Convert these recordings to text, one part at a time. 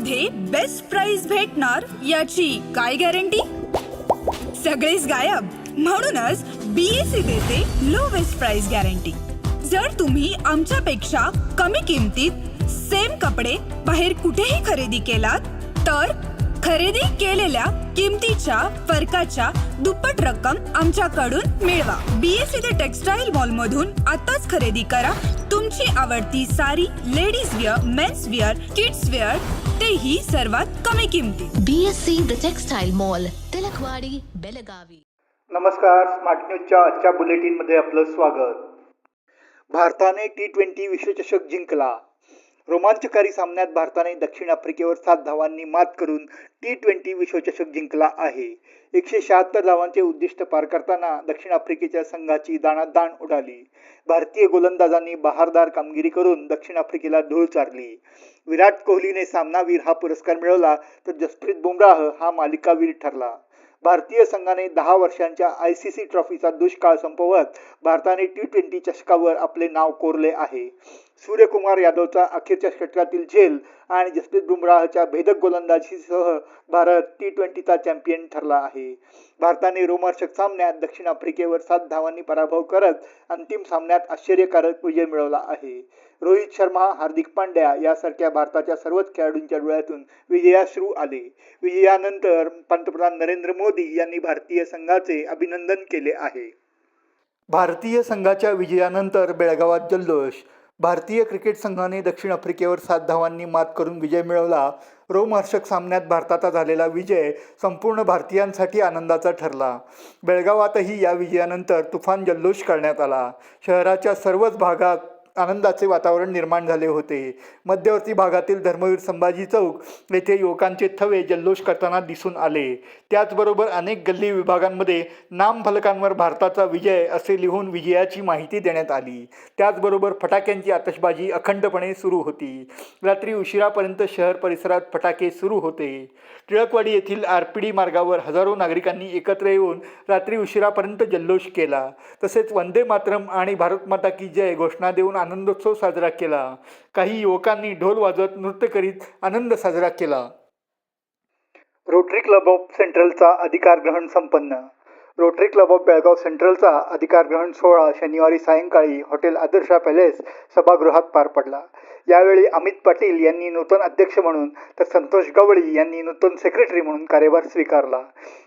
मध्ये best price भेटणार याची काय गॅरंटी सगळेच गायब. म्हणूनच बीएससी देते लो बेस्ट प्राइस गॅरंटी जर तुम्ही आमच्यापेक्षा कमी किमतीत सेम कपडे बाहेर कुठेही खरेदी केलात तर खरेदी केलेल्या किमतीच्या फरकाच्या दुप्पट रक्कम आमच्याकडून मिळवा. बीएससी ते टेक्सटाईल मॉल मधून आताच खरेदी करा. तुमची आवडती सारी ladies wear men's wear kids wear तेही सर्वात कमी किमतीत BSc The Textile Mall, Tilakwadi Belagavi. नमस्कार स्मार्ट न्यूजच्या आजच्या बुलेटिनमध्ये आपलं स्वागत. भारताने टी ट्वेंटी विश्वचषक जिंकला. रोमांचकारी सामन्यात भारताने दक्षिण आफ्रिकेवर सात धावांनी मात करून टी ट्वेंटी विश्वचषक जिंकला आहे. एकशे शहात्तर धावांचे उद्दिष्ट पार करताना दक्षिण आफ्रिकेच्या संघाची दाणादाण उडाली. भारतीय गोलंदाजांनी बहारदार कामगिरी करून दक्षिण आफ्रिकेला धूळ चारली. विराट कोहलीने सामनावीर हा पुरस्कार मिळवला तर जसप्रीत बुमराह हा मालिकावीर ठरला. भारतीय संघाने दहा वर्षांच्या आय सी सी ट्रॉफीचा दुष्काळ संपवत भारताने टी ट्वेंटी चषकावर आपले नाव कोरले आहे. सूर्यकुमार यादवचा अखेरच्या षटकातील झेल आणि जसप्रीत बुमराहच्या भेदक गोलंदाजीसह भारत टी ट्वेंटीचा चॅम्पियन ठरला आहे. भारताने रोमहर्षक सामन्यात दक्षिण आफ्रिकेवर सात धावांनी पराभव करत अंतिम सामन्यात आश्चर्यकारक विजय मिळवला आहे. रोहित शर्मा हार्दिक पांड्या यासारख्या भारताच्या सर्वच खेळाडूंच्या डोळ्यातून विजयाश्रू आले. विजयानंतर पंतप्रधान नरेंद्र मोदी यांनी भारतीय संघाचे अभिनंदन केले आहे. भारतीय संघाच्या विजयानंतर बेळगावात जल्लोष भारतीय क्रिकेट संघाने दक्षिण आफ्रिकेवर सात धावांनी मात करून विजय मिळवला. रोमहर्षक सामन्यात भारताचा झालेला विजय संपूर्ण भारतीयांसाठी आनंदाचा ठरला. बेळगावातही या विजयानंतर तुफान जल्लोष करण्यात आला. शहराच्या सर्वच भागात आनंदाचे वातावरण निर्माण झाले होते. मध्यवर्ती भागातील धर्मवीर संभाजी चौक येथे युवकांचे थवे जल्लोष करताना दिसून आले. त्याचबरोबर अनेक गल्ली विभागांमध्ये नामफलकांवर भारताचा विजय असे लिहून विजयाची माहिती देण्यात आली. त्याचबरोबर फटाक्यांची आतषबाजी अखंडपणे सुरू होती. रात्री उशिरापर्यंत शहर परिसरात फटाके सुरू होते. टिळकवाडी येथील आर मार्गावर हजारो नागरिकांनी एकत्र येऊन रात्री उशिरापर्यंत जल्लोष केला. तसेच वंदे मातरम आणि भारत माता की जय घोषणा देऊन आनंदोत्सव साजरा केला. काही युवकांनी ढोल वाजवत नृत्य करीत आनंद साजरा केला. रोटरी क्लब ऑफ सेंट्रलचा अधिकार ग्रहण संपन्न. रोटरी क्लब ऑफ बेळगाव सेंट्रलचा अधिकार ग्रहण सोहळा शनिवारी सायंकाळी हॉटेल आदर्शा पॅलेस सभागृहात पार पडला. यावेळी अमित पाटील यांनी नूतन अध्यक्ष म्हणून तर संतोष गवळी यांनी नूतन सेक्रेटरी म्हणून कार्यभार स्वीकारला.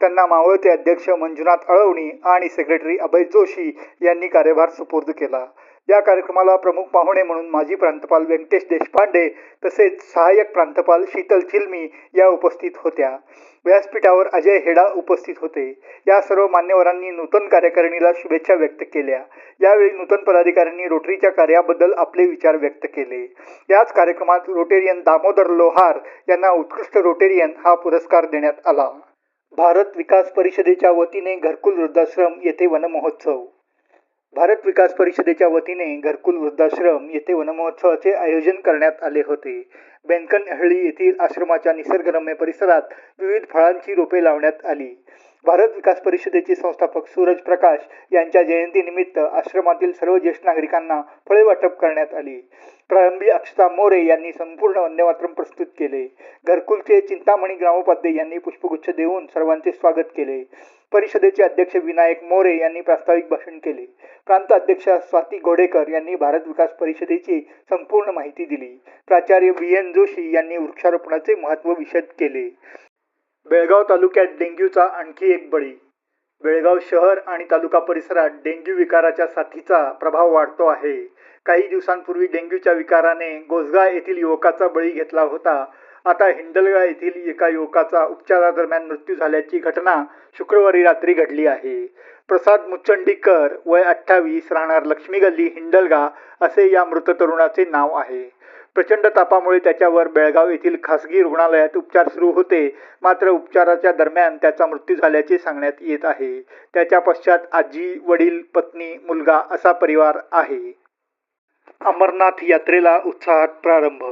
त्यांना मावळते अध्यक्ष मंजुनाथ अळवणी आणि सेक्रेटरी अभय जोशी यांनी कार्यभार सुपूर्द केला. या कार्यक्रमाला प्रमुख पाहुणे म्हणून माजी प्रांतपाल व्यंकटेश देशपांडे तसेच सहाय्यक प्रांतपाल शीतल चिलमी या उपस्थित होत्या. व्यासपीठावर अजय हेडा उपस्थित होते. या सर्व मान्यवरांनी नूतन कार्यकारिणीला शुभेच्छा व्यक्त केल्या. यावेळी नूतन पदाधिकाऱ्यांनी रोटरीच्या कार्याबद्दल आपले विचार व्यक्त केले. याच कार्यक्रमात रोटेरियन दामोदर लोहार यांना उत्कृष्ट रोटेरियन हा पुरस्कार देण्यात आला. भारत विकास परिषदेच्या वतीने घरकुल वृद्धाश्रम येथे वनमहोत्सव. भारत विकास परिषदेच्या वतीने घरकुल वृद्धाश्रम येथे वनमहोत्सवाचे आयोजन करण्यात आले होते. बेनकनहळ्ळी येथील आश्रमाच्या निसर्गरम्य परिसरात विविध फळांची रोपे लावण्यात आली. भारत विकास परिषदेचे संस्थापक सूरज प्रकाश यांच्या जयंतीनिमित्त आश्रमातील सर्व ज्येष्ठ नागरिकांना फळे वाटप करण्यात आली. प्रारंभी अक्षता मोरे यांनी संपूर्ण वंदेमातरम प्रस्तुत केले. घरकुलचे चिंतामणी ग्रामोपाध्ये यांनी पुष्पगुच्छ देऊन सर्वांचे स्वागत केले. परिषदेचे अध्यक्ष विनायक मोरे यांनी प्रास्ताविक भाषण केले. प्रांत अध्यक्ष स्वाती घोडेकर यांनी भारत विकास परिषदेची संपूर्ण माहिती दिली. प्राचार्य व्ही एन जोशी यांनी वृक्षारोपणाचे महत्त्व विशद केले. बेळगाव तालुक्यात डेंग्यूचा आणखी एक बळी. बेळगाव शहर आणि तालुका परिसरात डेंग्यू विकाराच्या साथीचा प्रभाव वाढतो आहे. काही दिवसांपूर्वी डेंग्यूच्या विकाराने गोसगा येथील युवकाचा बळी घेतला होता. आता हिंडलगा येथील एका युवकाचा उपचारादरम्यान मृत्यू झाल्याची घटना शुक्रवारी रात्री घडली आहे. प्रसाद मुचंडीकर वय अठ्ठावीस राहणार लक्ष्मी गल्ली हिंडलगा असे या मृत तरुणाचे नाव आहे. प्रचंड तापामुळे त्याच्यावर बेळगाव येथील खासगी रुग्णालयात उपचार सुरू होते. मात्र उपचाराच्या दरम्यान त्याचा मृत्यू झाल्याचे सांगण्यात येत आहे. त्याच्या पश्चात आजी वडील पत्नी मुलगा असा परिवार आहे. अमरनाथ यात्रेला उत्साहात प्रारंभ.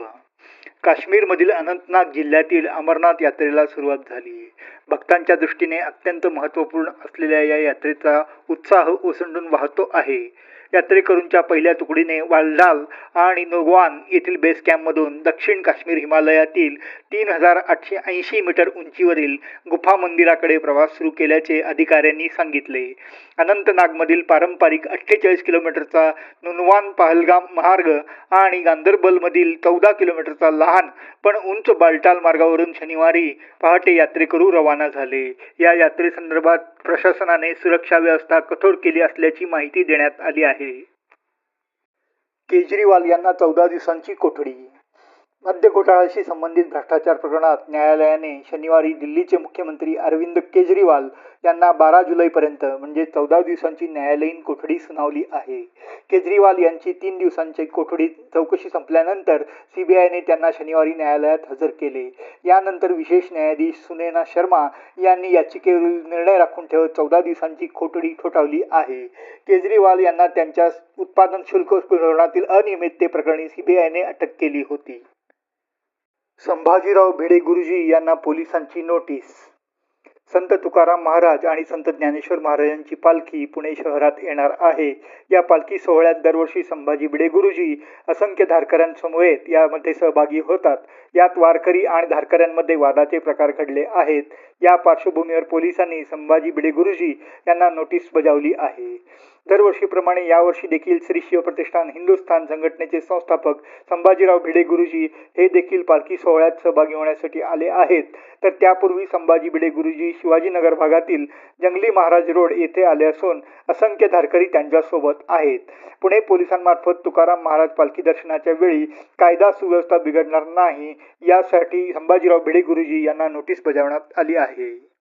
काश्मीरमधील अनंतनाग जिल्ह्यातील अमरनाथ यात्रेला सुरुवात झाली. भक्तांच्या दृष्टीने अत्यंत महत्त्वपूर्ण असलेल्या या यात्रेचा उत्साह ओसंडून वाहतो आहे. यात्रेकरूंच्या पहिल्या तुकडीने वालडाल आणि नोगवान येथील बेस कॅम्पमधून दक्षिण काश्मीर हिमालयातील तीन हजार आठशे ऐंशी मीटर उंचीवरील गुफा मंदिराकडे प्रवास सुरू केल्याचे अधिकाऱ्यांनी सांगितले. अनंतनागमधील पारंपरिक अठ्ठेचाळीस किलोमीटरचा नुनवान पहलगाम मार्ग आणि गांदरबलमधील चौदा किलोमीटरचा लहान पण उंच बालटाल मार्गावरून शनिवारी पहाटे यात्रेकरू रवाना झाले. या यात्रेसंदर्भात प्रशासनाने सुरक्षा व्यवस्था कठोर केली असल्याची माहिती देण्यात आली आहे. केजरीवाल यांना चौदा दिवसांची कोठडी मद्य घोटाळ्याशी संबंधित भ्रष्टाचार प्रकरणात न्यायालयाने शनिवारी दिल्लीचे मुख्यमंत्री अरविंद केजरीवाल यांना बारा जुलैपर्यंत म्हणजे चौदा दिवसांची न्यायालयीन कोठडी सुनावली आहे. केजरीवाल यांची तीन दिवसांची कोठडी चौकशी संपल्यानंतर सीबीआयने त्यांना शनिवारी न्यायालयात हजर केले. यानंतर विशेष न्यायाधीश सुनेना शर्मा यांनी याचिकेवरील निर्णय राखून ठेवत चौदा दिवसांची कोठडी ठोठावली आहे. केजरीवाल यांना त्यांच्या उत्पादन शुल्क धोरणातील अनियमिततेप्रकरणी सीबीआयने अटक केली होती. संभाजीराव भिडे गुरुजी यांना पोलिसांची नोटीस. संत तुकाराम महाराज आणि संत ज्ञानेश्वर महाराजांची पालखी पुणे शहरात येणार आहे. या पालखी सोहळ्यात दरवर्षी संभाजी भिडे गुरुजी असंख्य धारकऱ्यांसमवेत यामध्ये सहभागी होतात. यात वारकरी आणि धारकऱ्यांमध्ये वादाचे प्रकार घडले आहेत. या पार्श्वभूमीवर पोलिसांनी संभाजी भिडे गुरुजी यांना नोटीस बजावली आहे. दरवर्षीप्रमाणे यावर्षी देखील श्री शिवप्रतिष्ठान हिंदुस्थान संघटनेचे संस्थापक संभाजीराव भिडे गुरुजी हे देखील पालखी सोहळ्यात सहभागी होण्यासाठी आले आहेत. तर त्यापूर्वी संभाजी भिडे गुरुजी शिवाजीनगर भागातील जंगली महाराज रोड येथे आले असून असंख्य धारकरी त्यांच्यासोबत आहेत. पुणे पोलिसांमार्फत तुकाराम महाराज पालखी दर्शनाच्या वेळी कायदा सुव्यवस्था बिघडणार नाही यासाठी संभाजीराव भिडे गुरुजी यांना नोटीस बजावण्यात आली आहे.